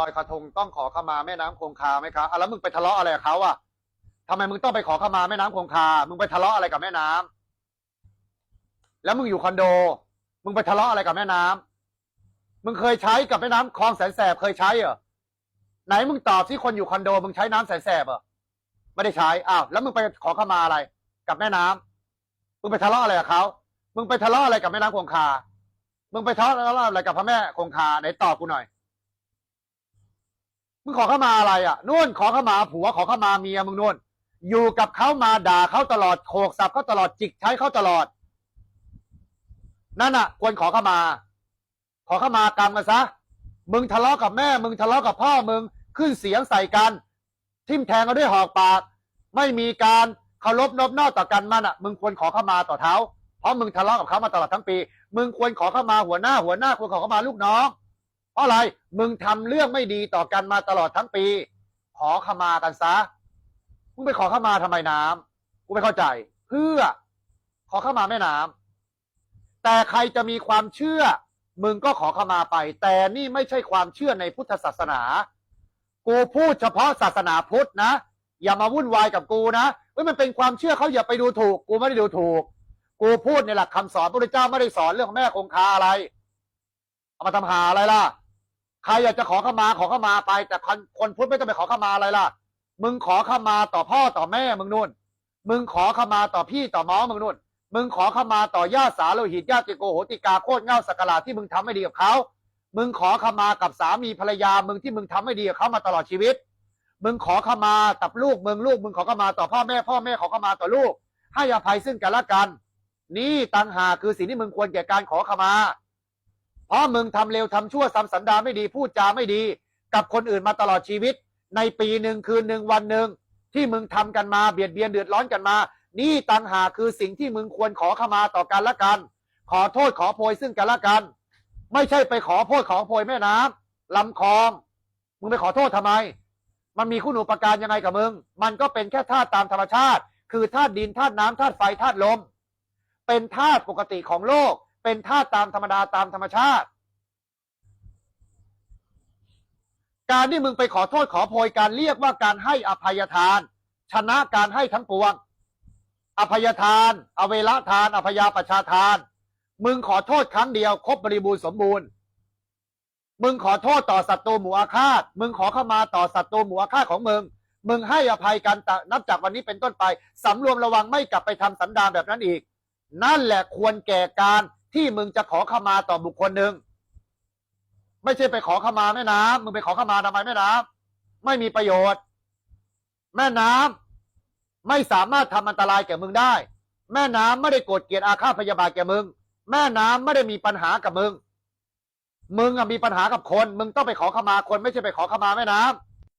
ลอยกระทงต้องขอขมาแม่น้ำคงคาไหมคะอะแล้วมึงไปทะเลาะอะไรกับเขาอะทำไมมึงต้องไปขอขมาแม่น้ำคงคา มึงไปทะเลาะอะไรกับแม่น้ำแล้วมึงอยู่คอนโด มึงไปทะเลาะอะไรกับแม่น้ำมึงเคยใช้กับแม่น้ำคลองแสนแสบเคยใช้เหรอ ไหนมึงตอบที่คนอยู่คอนโด มึงใช้น้ำแสนแสบเหรอ ไม่ได้ใช้ อ้าว แล้วมึงไปขอขมาอะไร กับแม่น้ำมึงไปทะเลาะอะไรกับเขา มึงไปทะเลาะอะไรกับแม่น้ำคงคา มึงไปทะเลาะอะไรกับพระแม่คงคา ไหนตอบกูหน่อย มึงขอเข้ามาอะไรอะนู่นขอเข้ามาผัวขอเข้ามาเมียมึงนู่น อยู่กับเขามาด่าเขาตลอดโขกสับเขาตลอดจิกใช้เขาตลอด นั่นอะ ควรขอเข้ามา ขอเข้ามากรรมกันซะมึงทะเลาะกับแม่ มึงทะเลาะกับพ่อมึงขึ้นเสียงใส่กัน ทิ่มแทงกันด้วยหอกปาก ไม่มีการเคารพนอบนอบต่อกันมันอะ มึงควรขอเข้ามาต่อเท้าเพราะมึงทะเลาะกับเขามาตลอดทั้งปี มึงควรขอเข้ามาหัวหน้าหัวหน้าควรขอเข้ามาลูกน้อง เพราะอะไรมึงทำเรื่องไม่ดีต่อกันมาตลอดทั้งปี ขอขมากันซะมึงไปขอขมาทำไมน้ำกูไม่เข้าใจ เพื่อ ขอขมาแม่น้ำแต่ใครจะมีความเชื่อ มึงก็ขอขมาไป แต่นี่ไม่ใช่ความเชื่อในพุทธศาสนา กูพูดเฉพาะศาสนาพุทธนะอย่ามาวุ่นวายกับกูนะเฮ้ยมันเป็นความเชื่อเขาอย่าไปดูถูก กูไม่ได้ดูถูก กูพูดในหลักคำสอนพระพุทธเจ้าไม่ได้สอนเรื่องของแม่คงคาอะไร เอามาทำหาอะไรล่ะ ใครอยากจะขอขมาขอขมาไป แต่คนคนพุทธไม่ต้องไปขอขมาอะไรล่ะ มึงขอขมาต่อพ่อต่อแม่มึงนู่น มึงขอขมาต่อพี่ต่อน้องมึงนู่น มึงขอขมาต่อญาติสาโลหิตญาติโกโหติกาโคตรเง่าสักการะที่มึงทำไม่ดีกับเขา มึงขอขมากับสามีภรรยา มึงที่มึงทำไม่ดีกับเขามาตลอดชีวิต มึงขอขมากับลูกมึงลูก มึงขอขมาต่อพ่อแม่พ่อแม่ขอขมาต่อลูก ให้อภัยซึ่งกันและกัน นี่ตังหาคือสิ่งที่มึงควรแก่การขอขมา ราะมึงทำเลวทำชั่วซ้ำสันดาไม่ดีพูดจาไม่ดี กับคนอื่นมาตลอดชีวิต ในปีหนึ่งคืนหนึ่งวันหนึ่งที่มึงทำกันมาเบียดเบียนเดือดร้อนกันมา นี่ตังหาคือสิ่งที่มึงควรขอขมาต่อกันละกัน ขอโทษขอโพยซึ่งกันละกัน ไม่ใช่ไปขอโพยขอโพยแม่น้ำลำคลอง มึงไปขอโทษทำไม มันมีคุณอุปการยังไงกับมึง มันก็เป็นแค่ธาตุตามธรรมชาติ คือธาตุดินธาตุน้ำธาตุไฟธาตุลม เป็นธาตุปกติของโลก เป็นธาตุตามธรรมดาตามธรรมชาติ การที่มึงไปขอโทษขอโพยการเรียกว่าการให้อภัยทาน ชนะการให้ทั้งปวง อภัยทาน อเวละทาน อภยาประชาทาน มึงขอโทษครั้งเดียว ครบบริบูรณ์สมบูรณ์ มึงขอโทษต่อศัตรูหมู่อาฆาต มึงขอเข้ามาต่อศัตรูหมู่อาฆาตของมึงมึงให้อภัยกันนับจากวันนี้เป็นต้นไปสำรวมระวังไม่กลับไปทำสันดานแบบนั้นอีก นั่นแหละควรแก่การ ที่มึงจะขอขมาต่อบุคคลหนึ่งไม่ใช่ไปขอขมาแม่น้ำมึงไปขอขมาทำไมแม่น้ำไม่มีประโยชน์ แม่น้ำไม่สามารถทำอันตรายแก่มึงได้ แม่น้ำไม่ได้โกรธเกลียดอาฆาตพยาบาทแก่มึง แม่น้ำไม่ได้มีปัญหากับมึง มึงอะมีปัญหากับคน มึงต้องไปขอขมาคน ไม่ใช่ไปขอขมาแม่น้